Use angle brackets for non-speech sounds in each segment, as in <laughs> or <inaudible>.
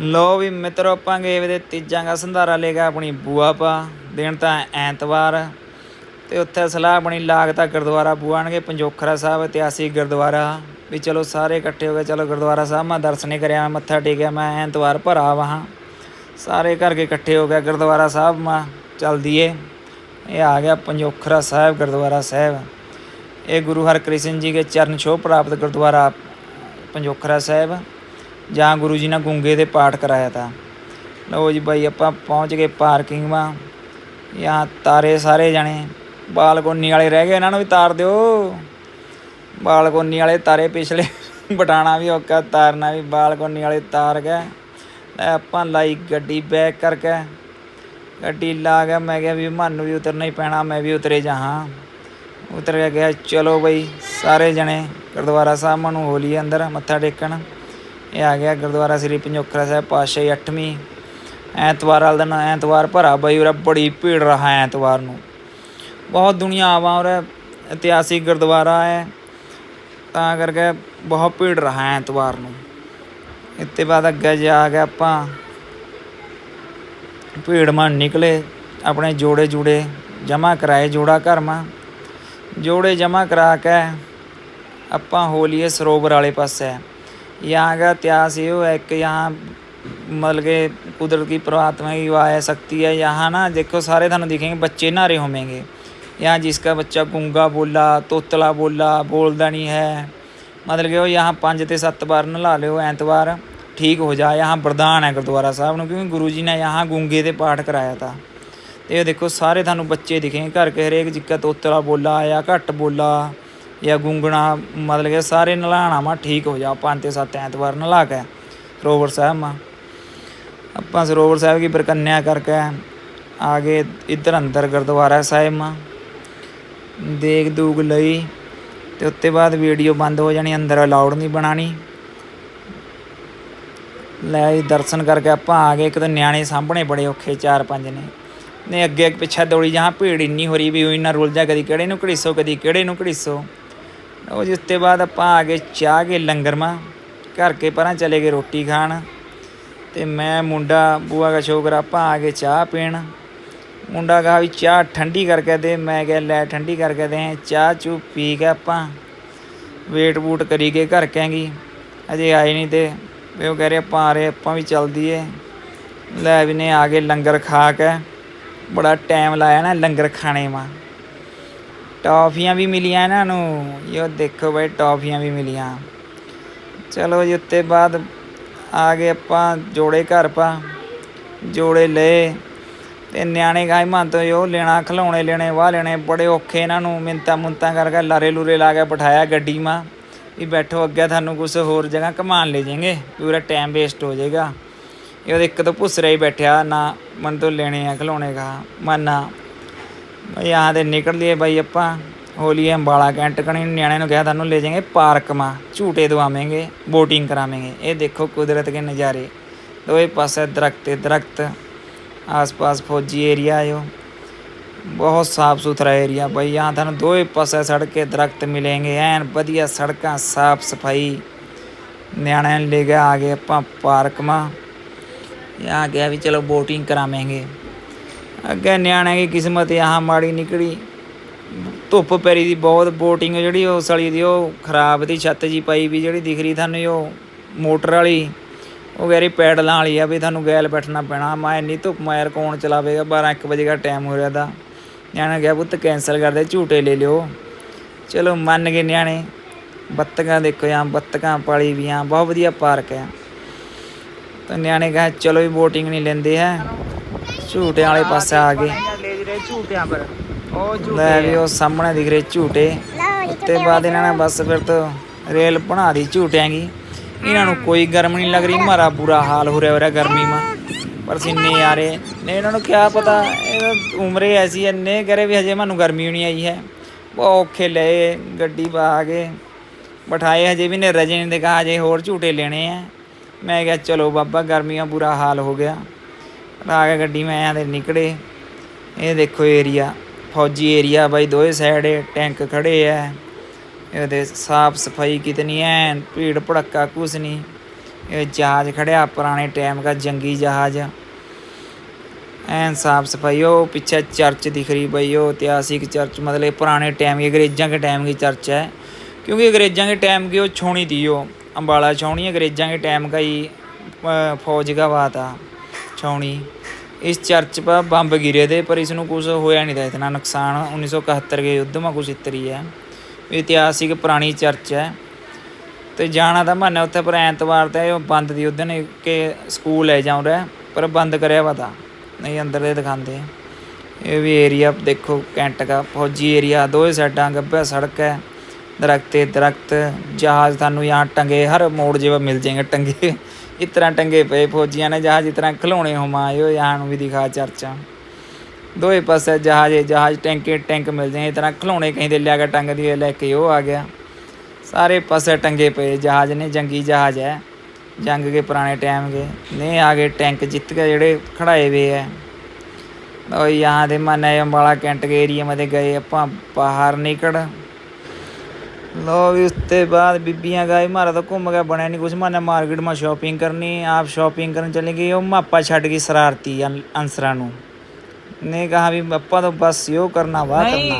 ਲੋ ਵੀ ਮਿੱਤਰੋ, ਆਪਾਂ ਗਏ ਵੇ ਤੇ ਤੀਜਾਂ ਦਾ ਸੰਧਾਰਾ ਲੈ ਗਿਆ ਆਪਣੀ ਬੂਆ ਪਾ। ਦਿਨ ਤਾਂ ਐਤਵਾਰ, ਤੇ ਉੱਥੇ ਸਲਾਹ ਬਣੀ ਲਾਗਤਾ ਗੁਰਦੁਆਰਾ ਬੂਆ ਪੰਜੋਖਰਾ ਸਾਹਿਬ, ਇਤਿਹਾਸਿਕ ਗੁਰਦੁਆਰਾ। ਵੀ ਚਲੋ ਸਾਰੇ ਇਕੱਠੇ ਹੋ ਗਏ ਚਲੋ ਗੁਰਦੁਆਰਾ ਸਾਹਿਬ, ਮੈਂ ਦਰਸ਼ਨੇ ਕਰਿਆ ਮੱਥਾ ਟੇਕਿਆ, ਮੈਂ ਐਤਵਾਰ ਭਰਾ ਵਾਹਾਂ ਸਾਰੇ ਘਰ ਕੇ ਇਕੱਠੇ ਹੋ ਗਏ ਗੁਰਦੁਆਰਾ ਸਾਹਿਬ, ਮਾ ਚੱਲ ਦੀਏ। ਇਹ ਆ ਗਿਆ ਪੰਜੋਖਰਾ ਸਾਹਿਬ, ਗੁਰਦੁਆਰਾ ਸਾਹਿਬ। ਇਹ ਗੁਰੂ ਹਰਕ੍ਰਿਸ਼ਨ ਜੀ ਕੇ ਚਰਨ ਛੋਹ ਪ੍ਰਾਪਤ ਗੁਰਦੁਆਰਾ, ਪੰਜੋਖਰਾ ਸਾਹਿਬ। ਜਾਂ ਗੁਰੂ ਜੀ ਨੇ ਗੁੰਗੇ ਦੇ ਪਾਠ ਕਰਾਇਆ ਤਾ। ਲਓ ਜੀ ਬਾਈ, ਆਪਾਂ ਪਹੁੰਚ ਗਏ ਪਾਰਕਿੰਗ ਮਾ ਯਹਾਂ ਤਾਰੇ ਸਾਰੇ ਜਾਣੇ, ਬਾਲਕੋਨੀ ਵਾਲੇ ਰਹਿ ਗਏ, ਇਹਨਾਂ ਨੂੰ ਵੀ ਤਾਰ ਦਿਓ। ਬਾਲਕੋਨੀ ਵਾਲੇ ਤਾਰੇ ਪਿਛਲੇ <laughs> ਬਟਾਣਾ ਵੀ ਔਕਾ ਤਾਰਨਾ ਵੀ ਬਾਲਕੋਨੀ ਵਾਲੇ ਤਾਰ ਗਏ। ਆਪਾਂ ਲਾਈ ਗੱਡੀ ਬੈਕ ਕਰਕੇ। ਗੱਡੀ ਲਾ ਗਿਆ ਮੈਂ ਕਿਹਾ ਵੀ ਮੈਨੂੰ ਵੀ ਉਤਰਨਾ ਹੀ ਪੈਣਾ, ਮੈਂ ਵੀ ਉਤਰੇ ਜਾਹਾਂ ਉਤਰ ਕੇ ਗਿਆ ਚਲੋ ਬਈ, ਸਾਰੇ ਜਣੇ ਗੁਰਦੁਆਰਾ ਸਾਹਿਬ ਮਨੂੰ ਹੋਲੀ ਅੰਦਰ ਮੱਥਾ ਟੇਕਣ। ਇਹ ਆ ਗਿਆ ਗੁਰਦੁਆਰਾ ਸ੍ਰੀ ਪੰਜੋਖਰਾ ਸਾਹਿਬ ਪਾਤਸ਼ਾਹੀ 8ਵੀਂ ਐਤਵਾਰ ਵਾਲੇ ਦਿਨ ਐਤਵਾਰ ਭਰਾ ਬਈ ਉਰੇ ਬੜੀ ਭੀੜ ਰਹਾ ਐਤਵਾਰ ਨੂੰ। ਬਹੁਤ ਦੁਨੀਆ ਆਵਾ ਉਰੇ, ਇਤਿਹਾਸਿਕ ਗੁਰਦੁਆਰਾ ਹੈ। ਤਾਂ ਕਰਕੇ ਬਹੁਤ ਭੀੜ ਰਹਾ ਐਤਵਾਰ ਨੂੰ। ਇੱਤੇ ਬਾਅਦ ਅੱਗੇ ਜਾ ਕੇ ਆਪਾਂ ਭੀੜ ਮਾਂ ਨਿਕਲੇ, ਆਪਣੇ ਜੋੜੇ ਜੂੜੇ ਜਮਾ ਕਰਾਏ ਜੋੜਾ ਘਰ ਮਾਂ। ਜੋੜੇ ਜਮਾ ਕਰਾ ਕੇ ਆਪਾਂ ਹੋਲੀਏ ਸਰੋਵਰ ਵਾਲੇ ਪਾਸੇ यहाँ का इतिहास ये है कि यहाँ मतलब के कुदरत की परमात्मा की वाह शक्ति है यहाँ ना देखो सारे थानू दिखेंगे बच्चे नहारे होंगे यहाँ जिसका बच्चा गूंगा बोला तोतला बोला बोलदा नहीं है मतलब कि वो यहाँ पाँच ते सत्त बार नला लियो ऐतवार ठीक हो जाए यहाँ वरदान है गुरुद्वारा साहब ਨੂੰ क्योंकि गुरु जी ने यहाँ गूंगे ਦੇ ਪਾਠ ਕਰਾਇਆ था ਤੇ ਇਹ ਦੇਖੋ ਸਾਰੇ ਤੁਹਾਨੂੰ ਬੱਚੇ ਦਿਖੇਂਗੇ ਘਰ ਕੇ ਹਰੇਕ ਜਿੱਕਾ ਤੋਤਲਾ ਬੋਲਾ ਜਾਂ ਘੱਟ ਬੋਲਾ ਜਾਂ ਗੁੰਗਣਾ, ਮਤਲਬ ਕਿ ਸਾਰੇ ਨਲਾਣਾ ਮਾ ਠੀਕ ਹੋ ਜਾ ਪੰਜ ਤੇ ਸੱਤ ਐਤਵਾਰ ਨਲਾ ਕੇ ਸਰੋਵਰ ਸਾਹਿਬ ਮਾ। ਆਪਾਂ ਸਰੋਵਰ ਸਾਹਿਬ ਕੀ ਬਰਕੰਨਿਆ ਕਰਕੇ ਆਗੇ ਇੱਧਰ ਅੰਦਰ ਗੁਰਦੁਆਰਾ ਸਾਹਿਬ ਮਾ। ਦੇਖ ਦੂਗ ਲਈ, ਤੇ ਉੱਤੇ ਬਾਅਦ ਵੀਡੀਓ ਬੰਦ ਹੋ ਜਾਣੀ, ਅੰਦਰ ਅਲਾਉਡ ਨਹੀਂ ਬਣਾਣੀ। ਲੈ ਦਰਸ਼ਨ ਕਰਕੇ ਆਪਾਂ ਆ ਗਏ, ਇੱਕ ਤਾਂ ਨਿਆਣੇ ਸਾਹਮਣੇ ਬੜੇ ਔਖੇ, ਚਾਰ ਪੰਜ ਨੇ। ਨੇ ਅੱਗੇ ਪਿੱਛੇ ਦੌੜੀ, ਜਹਾਂ ਭੀੜ ਇੰਨੀ ਹੋ ਰਹੀ ਵੀ ਉਹ ਇੰਨਾ ਰੁਲ ਜਾ, ਕਦੀ ਕਿਹੜੇ ਨੂੰ ਘੜੀਸੋ, ਕਦੀ ਕਿਹੜੇ ਨੂੰ ਘੜੀਸੋ। ਉਹ ਜਿਸ ਤੋਂ ਬਾਅਦ ਆਪਾਂ ਆ ਗਏ ਚਾਹ ਕੇ ਲੰਗਰ ਮਾ ਘਰ ਕੇ ਪਰਾਂ ਚਲੇ ਗਏ ਰੋਟੀ ਖਾਣ। ਤੇ ਮੈਂ, ਮੁੰਡਾ, ਬੂਆ ਦਾ ਛੋਕਰਾ ਆਪਾਂ ਆ ਗਏ ਚਾਹ ਪੀਣ। ਮੁੰਡਾ ਕਹਾ ਵੀ ਚਾਹ ਠੰਡੀ ਕਰਕੇ ਦੇ। ਮੈਂ ਕਿਹਾ ਲੈ ਠੰਡੀ ਕਰਕੇ ਦੇ, ਚਾਹ ਚੂ ਪੀ ਕੇ ਆਪਾਂ ਵੇਟ ਵੂਟ ਕਰੀ ਕੇ ਘਰ ਕਹਿੰਗੀ ਅਜੇ ਆਏ ਨਹੀਂ ਤੇ, ਵੀ ਉਹ ਕਹਿ ਰਹੇ ਆਪਾਂ ਆ ਰਹੇ, ਆਪਾਂ ਵੀ ਚੱਲਦੀ ਏ। ਲੈ ਵੀ ਨੇ ਆ ਕੇ ਲੰਗਰ ਖਾ ਕੇ। ਬੜਾ ਟਾਈਮ ਲਾਇਆ ਨਾ ਲੰਗਰ ਖਾਣੇ ਮਾ। ਟੌਫੀਆਂ ਵੀ ਮਿਲੀਆਂ ਇਹਨਾਂ ਨੂੰ। ਯੋ ਦੇਖੋ ਬਈ, ਟੌਫੀਆਂ ਵੀ ਮਿਲੀਆਂ। ਚਲੋ ਜੀ, ਉੱਤੇ ਬਾਅਦ ਆ ਗਏ ਆਪਾਂ, ਜੋੜੇ ਘਰ ਪਾ। ਜੋੜੇ ਲਏ। ਤੇ ਨਿਆਣੇ ਗਾਈ ਮਨ ਤੋਂ ਯੋ ਲੈਣਾ ਖਿਲਾਉਣੇ ਲੈਣੇ, ਵਾਹ ਲੈਣੇ, ਬੜੇ ਔਖੇ ਇਹਨਾਂ ਨੂੰ ਮਿੰਤਾ ਮੁੰਤਾ ਕਰਕੇ ਲਾਰੇ ਲੂਰੇ ਲਾ ਕੇ ਬਿਠਾਇਆ ਗੱਡੀ ਮਾ ਵੀ ਬੈਠੋ ਅੱਗੇ, ਤੁਹਾਨੂੰ ਕੁਝ ਹੋਰ ਜਗ੍ਹਾ ਘਮਾਣ ਲੈ ਜਾਏਂਗੇ। ਪੂਰਾ ਟਾਈਮ ਵੇਸਟ ਹੋ ਜਾਏਗਾ। ਇਹ ਉਹਦੇ ਇੱਕ ਤਾਂ ਭੁਸਰਾ ਹੀ ਬੈਠਿਆ, ਨਾ ਮਨ ਤੋਂ ਲੈਣੇ ਆ ਖਿਲਾਉਣੇ ਕਾ ਮਨ ਭਾਈ यहाँ से निकल लिए भाई ਆਪਾਂ। होली ਅੰਬਾਲਾ ਕੈਂਟ ਕਣੀ, ਨਿਆਣਿਆਂ ਨੂੰ ਕਿਹਾ ਤੁਹਾਨੂੰ ਲੈ ਜਾਵਾਂਗੇ ਪਾਰਕ ਮਾ ਝੂਟੇ ਦਵਾਵਾਂਗੇ ਬੋਟਿੰਗ ਕਰਾਵਾਂਗੇ। ਇਹ ਦੇਖੋ ਕੁਦਰਤ ਦੇ ਨਜ਼ਾਰੇ। ਦੋਵੇਂ ਪਾਸੇ ਦਰਖਤ ਤੇ ਦਰਖਤ। ਆਸ-ਪਾਸ ਫੌਜੀ ਏਰੀਆ ਆਇਓ। ਬਹੁਤ ਸਾਫ਼ ਸੁਥਰਾ ਏਰੀਆ ਭਾਈ ਯਹਾਂ ਤੁਹਾਨੂੰ ਦੋਵੇਂ ਪਾਸੇ ਸੜਕੇ ਦਰਖਤ ਮਿਲेंगे ਐਨ ਵਧੀਆ ਸੜਕਾਂ ਸਾਫ਼ ਸਫ਼ਾਈ ਨਿਆਣਿਆਂ ਲੈ ਕੇ ਆ ਗਏ ਆਪਾਂ ਪਾਰਕ ਮਾ यहाँ गया भी चलो बोटिंग करावेंगे ਅੱਗੇ ਨਿਆਣੇ ਦੀ ਕਿਸਮਤ यहाँ ਮਾੜੀ ਨਿਕਲੀ। ਧੁੱਪ ਪੈਰੀ ਦੀ ਬਹੁਤ, ਬੋਟਿੰਗ ਜਿਹੜੀ ਉਹ ਸਲੀ ਦੀ, ਉਹ ਖਰਾਬ ਦੀ, ਛੱਤ ਜੀ ਪਾਈ ਵੀ ਜਿਹੜੀ ਦਿਖ ਰਹੀ ਤੁਹਾਨੂੰ, ਉਹ ਮੋਟਰ ਵਾਲੀ, ਉਹ ਗੈਰੀ ਪੈਡਲਾਂ ਵਾਲੀ ਆ ਵੀ ਤੁਹਾਨੂੰ ਗੈਲ ਬੈਠਣਾ ਪੈਣਾ। ਮੈਂ ਇੰਨੀ ਧੁੱਪ ਮਾਇਰ ਕੌਣ ਚਲਾਵੇਗਾ 12 1 ਵਜੇ ਦਾ ਟਾਈਮ ਹੋ ਰਿਹਾ ਦਾ ਨਿਆਣਾ ਗਿਆ ਪੁੱਤ ਕੈਂਸਲ ਕਰ ਦੇ, ਝੂਟੇ ਲੈ ਲਿਓ। ਚਲੋ ਮੰਨ ਗਏ ਨਿਆਣੇ। ਬੱਤਕਾਂ ਦੇਖੋ ਜਾਂ ਬੱਤਕਾਂ ਪਾਲੀ ਵੀ ਆ, ਬਹੁਤ ਵਧੀਆ ਪਾਰਕ ਹੈ ਤਾਂ ਨਿਆਣੇ ਕਹਾ, ਚਲੋ ਵੀ ਬੋਟਿੰਗ ਨਹੀਂ ਲੈਂਦੇ ਹੈ। ਝੂਟਿਆਂ ਵਾਲੇ ਪਾਸੇ ਆ ਗਏ। ਲੈ ਝੂਟਿਆਂ ਵੀ ਉਹ ਸਾਹਮਣੇ ਦਿਖ ਰਹੇ ਝੂਟੇ। ਉੱਤੇ ਬਾਅਦ ਇਹਨਾਂ ਨੇ ਬਸ ਫਿਰ ਤੋਂ ਰੇਲ ਬਣਾ ਦੀ ਝੂਟਿਆਂ ਦੀ। ਇਹਨਾਂ ਨੂੰ ਕੋਈ ਗਰਮ ਨਹੀਂ ਲੱਗ ਰਹੀ ਮਾਰਾ ਬੁਰਾ ਹਾਲ ਹੋ ਰਿਹਾ ਹੋ ਰਿਹਾ ਗਰਮੀ ਮਾ ਪਰ ਸਿੰਨੇ ਆ ਰਹੇ ਨੇ ਇਹਨਾਂ ਨੂੰ ਕਿਆ ਪਤਾ, ਇਹ ਉਮਰੇ ਐਸੀ ਇੰਨੇ ਕਰੇ ਵੀ ਹਜੇ ਮੈਨੂੰ ਗਰਮੀ ਨਹੀਂ ਆਈ ਹੈ। ਬਹੁਤ ਔਖੇ ਲਏ, ਗੱਡੀ ਪਾ ਕੇ। ਬਿਠਾਏ ਹਜੇ ਵੀ ਨੇ ਰਜੇ ਨੇ ਕਹਾ ਹਜੇ ਹੋਰ ਝੂਟੇ ਲੈਣੇ ਆ। ਮੈਂ ਕਿਹਾ ਚਲੋ ਬਾਬਾ, ਗਰਮੀਆਂ ਬੁਰਾ ਹਾਲ ਹੋ ਗਿਆ। ਆ ਕੇ ਗੱਡੀ ਮੈਂ ਆਂਦੇ ਨਿਕਲੇ ਇਹ ਦੇਖੋ ਏਰੀਆ ਫੌਜੀ ਏਰੀਆ ਬਾਈ ਦੋਏ ਸਾਈਡ ਟੈਂਕ ਖੜੇ ਐ ਇਹਦੇ ਸਾਫ ਸਫਾਈ ਕਿਤਨੀ ਐਨ ਭੀੜ ਭੜੱਕਾ ਕੁਛ ਨਹੀਂ ਇਹ ਜਹਾਜ਼ ਖੜਿਆ ਪੁਰਾਣੇ ਟਾਈਮ ਦਾ ਜੰਗੀ ਜਹਾਜ਼ ਐਨ ਸਾਫ ਸਫਾਈ ਉਹ ਪਿੱਛੇ ਚਰਚ ਦਿਖ ਰਹੀ ਬਈ ਉਹ ਇਤਿਹਾਸਿਕ ਚਰਚ मतलब पुराने टाइम की अंग्रेजों के टाइम की चर्च है क्योंकि अंग्रेजों के टाइम की वो छोनी थी वो अम्बाला छावनी अंग्रेजों के टाइम का ही अ, फौज का हुआ था ਛਾਉਣੀ ਇਸ ਚਰਚ 'ਪਾ, ਬੰਬ ਗਿਰੇ ਦੇ, ਪਰ ਇਸ ਨੂੰ ਕੁਝ ਹੋਇਆ ਨਹੀਂ ਤਾਂ ਇਤਨਾ ਨੁਕਸਾਨ 1971 ਦੇ ਯੁੱਧ ਮਾ ਕੁਝ ਇਤਰੀ ਹੈ ਇਤਿਹਾਸਿਕ ਪੁਰਾਣੀ ਚਰਚ ਹੈ ਤੇ ਜਾਣਾ ਤਾਂ ਮੰਨਿਆ ਉੱਥੇ, ਪਰ ਐਤਵਾਰ ਤੇ ਬੰਦ ਦੀ ਉਦੋਂ ਕਿ ਸਕੂਲ ਹੈ ਜਾਂ ਰਿਹਾ, ਪਰ ਬੰਦ ਕਰਿਆ ਪਤਾ। ਨਹੀਂ, ਅੰਦਰ ਦੇ ਦਿਖਾਉਂਦੇ ਇਹ ਵੀ ਏਰੀਆ ਦੇਖੋ ਕੈਂਟ ਦਾ ਫੌਜੀ ਏਰੀਆ ਦੋਵੇਂ ਸਾਈਡਾਂ ਗੱਬੇ ਸੜਕ ਹੈ ਦਰਖਤੇ ਦਰਖਤ, ਜਹਾਜ਼ ਤੁਹਾਨੂੰ ਯਹਾਂ ਟੰਗੇ, ਹਰ ਮੋੜ ਜਿਵੇਂ ਮਿਲ ਜਾਏਗਾ ਟੰਗੇ। ਇਸ ਤਰ੍ਹਾਂ ਟੰਗੇ ਪਏ ਫੌਜੀਆਂ ਨੇ ਜਹਾਜ਼ ਇਸ ਤਰ੍ਹਾਂ ਖਿਲਾਉਣੇ ਹਮਾਇਓ ਯਹਾਂ ਨੂੰ ਵੀ ਦਿਖਾ ਚਰਚਾ ਦੋਏ ਪਾਸੇ ਜਹਾਜ਼ ਜਹਾਜ਼ ਟੈਂਕੇ ਟੈਂਕ ਮਿਲਦੇ ਇਸ ਤਰ੍ਹਾਂ ਖਿਲਾਉਣੇ ਕਹਿੰਦੇ ਲਿਆ ਕੇ ਟੰਗ ਦੀ ਲੈ ਕੇ ਉਹ ਆ ਗਿਆ ਸਾਰੇ ਪਾਸੇ ਟੰਗੇ ਪਏ ਜਹਾਜ਼ ਨੇ ਜੰਗੀ ਜਹਾਜ਼ ਹੈ ਜੰਗ ਕੇ ਪੁਰਾਣੇ ਟਾਈਮ ਦੇ ਨੇ ਆ ਗਏ ਟੈਂਕ ਜਿੱਤ ਕੇ ਜਿਹੜੇ ਖੜਾਏ ਵੇ ਐ ਓ ਯਹਾਂ ਦੇ ਮਨ ਹੈ ਅੰਬਾਲਾ ਕੈਂਟ ਕੇ ਏਰੀਆ ਮੇ ਗਏ ਆਪਾਂ ਬਾਹਰ ਨਿਕੜ ਲੋ ਵੀ उसके बाद बीबियाँ गए मारा तो घूम गया बने नहीं कुछ माने मार्केट में शॉपिंग करनी आप शॉपिंग करने चली गई और मापा छड़ गई शरारती अंसरा ने कहा भी पापा तो बस यो करना वाह करना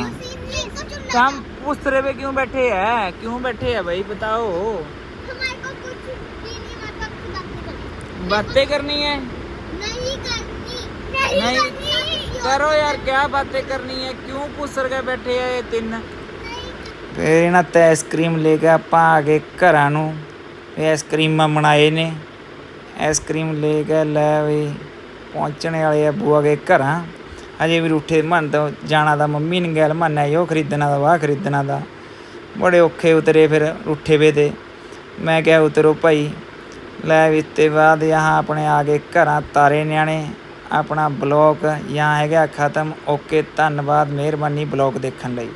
काम उस तरह पे क्यों बैठे हैं क्यों बैठे हैं भाई बताओ बातें करनी है नहीं करनी नहीं करो यार क्या बातें करनी है क्यों पुसर के बैठे हैं ये तीन ਫਿਰ ਇਹਨਾਂ ਤੇ ਆਈਸਕ੍ਰੀਮ ਲੈ ਕੇ ਆਪਾਂ ਆ ਗਏ ਘਰਾਂ ਨੂੰ। ਇਹ ਆਈਸਕ੍ਰੀਮਾਂ ਬਣਾਏ ਨੇ। ਆਈਸਕ੍ਰੀਮ ਲੈ ਕੇ ਲੈ ਵੀ ਪਹੁੰਚਣੇ ਵਾਲੇ ਆ ਬੂਆ ਦੇ ਘਰਾਂ। ਅਜੇ ਵੀ ਰੂਠੇ ਮਨ ਤੋਂ ਜਾਣਾ ਦਾ ਮੰਮੀ ਨੇ ਗੈਲ ਮੰਨਿਆ ਇਹ ਉਹ ਖਰੀਦਣਾ ਦਾ ਵਾਹ ਖਰੀਦਣਾ ਦਾ ਬੜੇ ਔਖੇ ਉਤਰੇ ਫਿਰ ਰੂਠੇ ਵੇ ਤੇ ਮੈਂ ਕਿਹਾ, ਉਤਰੋ ਭਾਈ। ਲੈ ਵੀ ਤੇ ਬਾਅਦ ਯਹਾਂ ਆਪਣੇ ਆ ਗਏ ਘਰਾਂ ਤਾਰੇ ਨਿਆਣੇ। ਆਪਣਾ ਬਲੌਗ ਯਹਾਂ ਹੈਗਾ ਖਤਮ। ਓਕੇ, ਧੰਨਵਾਦ, ਮਿਹਰਬਾਨੀ ਬਲੌਗ ਦੇਖਣ ਲਈ।